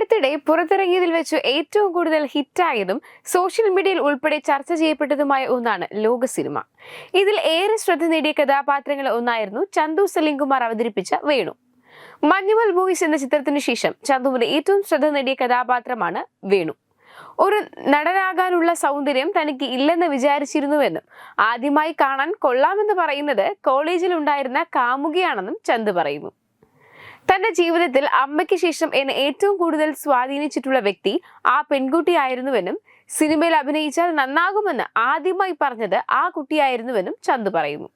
അടുത്തിടെ പുറത്തിറങ്ങിയതിൽ വെച്ച് ഏറ്റവും കൂടുതൽ ഹിറ്റായതും സോഷ്യൽ മീഡിയയിൽ ഉൾപ്പെടെ ചർച്ച ചെയ്യപ്പെട്ടതുമായ ഒന്നാണ് ലോക സിനിമ. ഇതിൽ ഏറെ ശ്രദ്ധ നേടിയ കഥാപാത്രങ്ങളിൽ ഒന്നായിരുന്നു ചന്തു സലിംകുമാർ അവതരിപ്പിച്ച വേണു. മഞ്ഞുമൽ മൂവീസ് എന്ന ചിത്രത്തിനു ശേഷം ചന്തുവിന്റെ ഏറ്റവും ശ്രദ്ധ നേടിയ കഥാപാത്രമാണ് വേണു. ഒരു നടനാകാനുള്ള സൗന്ദര്യം തനിക്ക് ഇല്ലെന്ന് വിചാരിച്ചിരുന്നുവെന്നും ആദ്യമായി കാണാൻ കൊള്ളാമെന്ന് പറയുന്നത് കോളേജിൽ ഉണ്ടായിരുന്ന കാമുകിയാണെന്നും ചന്ത് പറയുന്നു. തന്റെ ജീവിതത്തിൽ അമ്മയ്ക്ക് ശേഷം എന്നെ ഏറ്റവും കൂടുതൽ സ്വാധീനിച്ചിട്ടുള്ള വ്യക്തി ആ പെൺകുട്ടിയായിരുന്നുവെന്നും സിനിമയിൽ അഭിനയിച്ചാൽ നന്നാകുമെന്ന് ആദ്യമായി പറഞ്ഞത് ആ കുട്ടിയായിരുന്നുവെന്നും ചന്തു പറയുന്നു.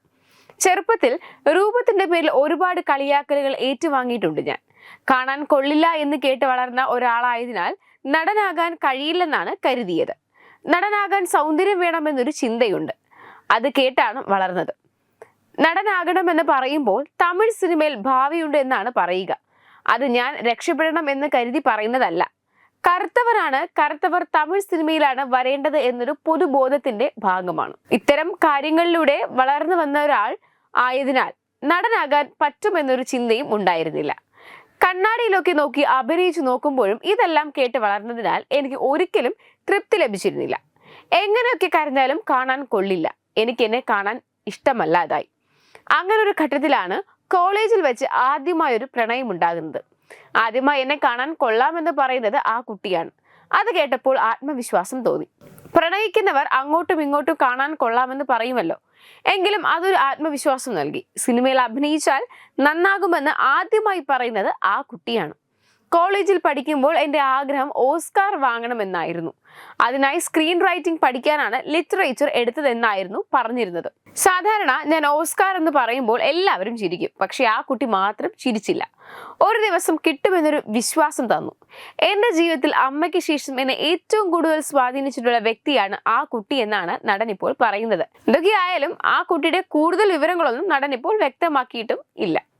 ചെറുപ്പത്തിൽ രൂപത്തിന്റെ പേരിൽ ഒരുപാട് കളിയാക്കലുകൾ ഏറ്റുവാങ്ങിയിട്ടുണ്ട് ഞാൻ. കാണാൻ കൊള്ളില്ല എന്ന് കേട്ട് വളർന്ന ഒരാളായതിനാൽ നടനാകാൻ കഴിയില്ലെന്നാണ് കരുതിയത്. നടനാകാൻ സൗന്ദര്യം വേണമെന്നൊരു ചിന്തയുണ്ട്. അത് കേട്ടാണ് വളർന്നത്. നടനാകണമെന്ന് പറയുമ്പോൾ തമിഴ് സിനിമയിൽ ഭാവിയുണ്ട് എന്നാണ് പറയുക. അത് ഞാൻ രക്ഷപ്പെടണം എന്ന് കരുതി പറയുന്നതല്ല. കറുത്തവരാണ് കറുത്തവർ തമിഴ് സിനിമയിലാണ് വരേണ്ടത് എന്നൊരു പൊതുബോധത്തിന്റെ ഭാഗമാണ്. ഇത്തരം കാര്യങ്ങളിലൂടെ വളർന്നു വന്ന ഒരാൾ ആയതിനാൽ നടനാകാൻ പറ്റുമെന്നൊരു ചിന്തയും ഉണ്ടായിരുന്നില്ല. കണ്ണാടിയിലൊക്കെ നോക്കി അഭിനയിച്ചു നോക്കുമ്പോഴും ഇതെല്ലാം കേട്ട് വളർന്നതിനാൽ എനിക്ക് ഒരിക്കലും തൃപ്തി ലഭിച്ചിരുന്നില്ല. എങ്ങനെയൊക്കെ കരഞ്ഞാലും കാണാൻ കൊള്ളില്ല. എനിക്ക് എന്നെ കാണാൻ ഇഷ്ടമല്ലാതായി. അങ്ങനെ ഒരു ഘട്ടത്തിലാണ് കോളേജിൽ വെച്ച് ആദ്യമായൊരു പ്രണയം ഉണ്ടാകുന്നത്. ആദ്യമായി എന്നെ കാണാൻ കൊള്ളാമെന്ന് പറയുന്നത് ആ കുട്ടിയാണ്. അത് കേട്ടപ്പോൾ ആത്മവിശ്വാസം തോന്നി. പ്രണയിക്കുന്നവർ അങ്ങോട്ടും ഇങ്ങോട്ടും കാണാൻ കൊള്ളാമെന്ന് പറയുമല്ലോ. എങ്കിലും അതൊരു ആത്മവിശ്വാസം നൽകി. സിനിമയിൽ അഭിനയിച്ചാൽ നന്നാകുമെന്ന് ആദ്യമായി പറയുന്നത് ആ കുട്ടിയാണ്. കോളേജിൽ പഠിക്കുമ്പോൾ എന്റെ ആഗ്രഹം ഓസ്കാർ വാങ്ങണമെന്നായിരുന്നു. അതിനായി സ്ക്രീൻ റൈറ്റിംഗ് പഠിക്കാനാണ് ലിറ്ററേച്ചർ എടുത്തതെന്നായിരുന്നു പറഞ്ഞിരുന്നത്. സാധാരണ ഞാൻ ഓസ്കാർ എന്ന് പറയുമ്പോൾ എല്ലാവരും ചിരിക്കും. പക്ഷെ ആ കുട്ടി മാത്രം ചിരിച്ചില്ല. ഒരു ദിവസം കിട്ടുമെന്നൊരു വിശ്വാസം തന്നു. എന്റെ ജീവിതത്തിൽ അമ്മയ്ക്ക് ശേഷം എന്നെ ഏറ്റവും കൂടുതൽ സ്വാധീനിച്ചിട്ടുള്ള വ്യക്തിയാണ് ആ കുട്ടി എന്നാണ് നടൻ ഇപ്പോൾ പറയുന്നത്. എന്തൊക്കെയായാലും ആ കുട്ടിയുടെ കൂടുതൽ വിവരങ്ങളൊന്നും നടൻ ഇപ്പോൾ വ്യക്തമാക്കിയിട്ടും ഇല്ല.